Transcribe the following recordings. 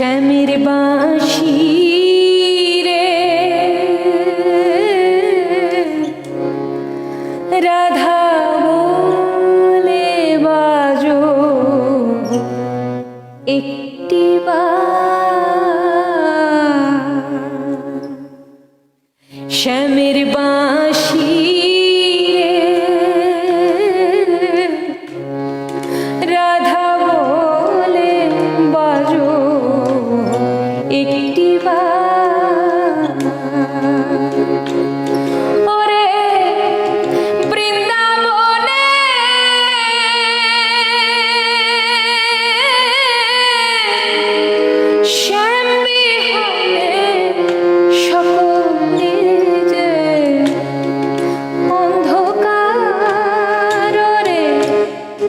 শ্যামের বাঁশি রে। রাধা বলে বাজো একটি শ্যামের বাঁশ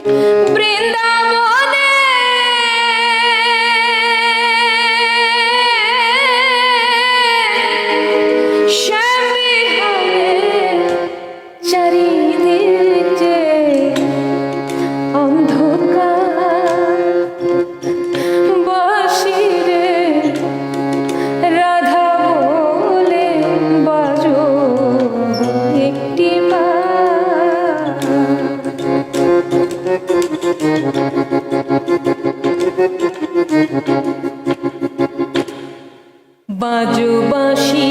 brindamos. বাজুবাসী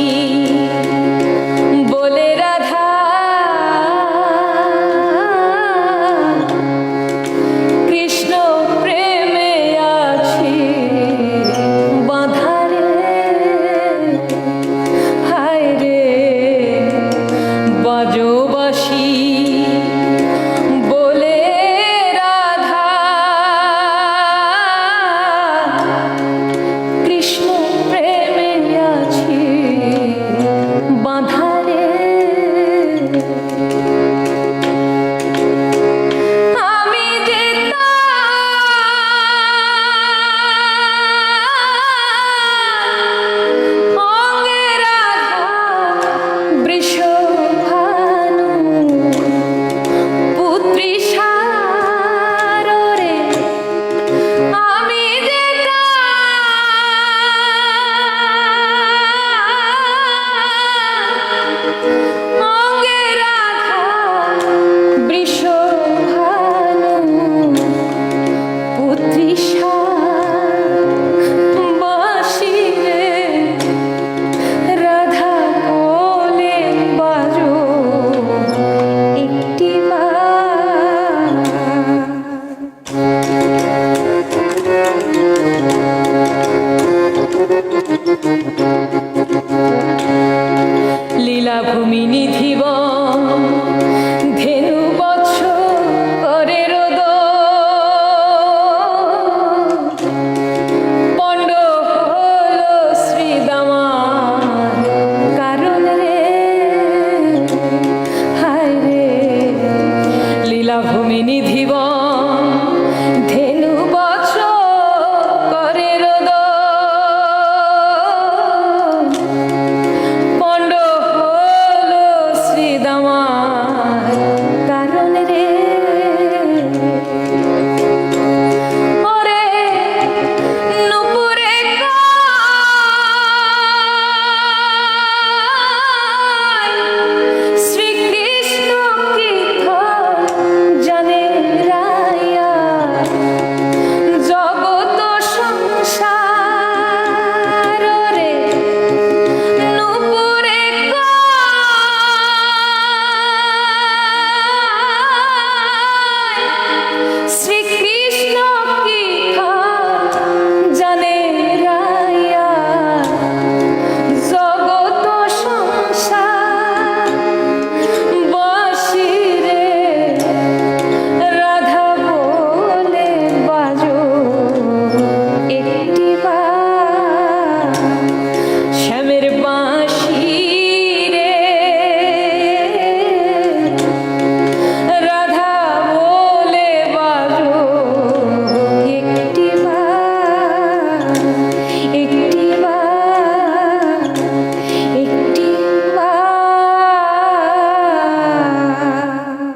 Beni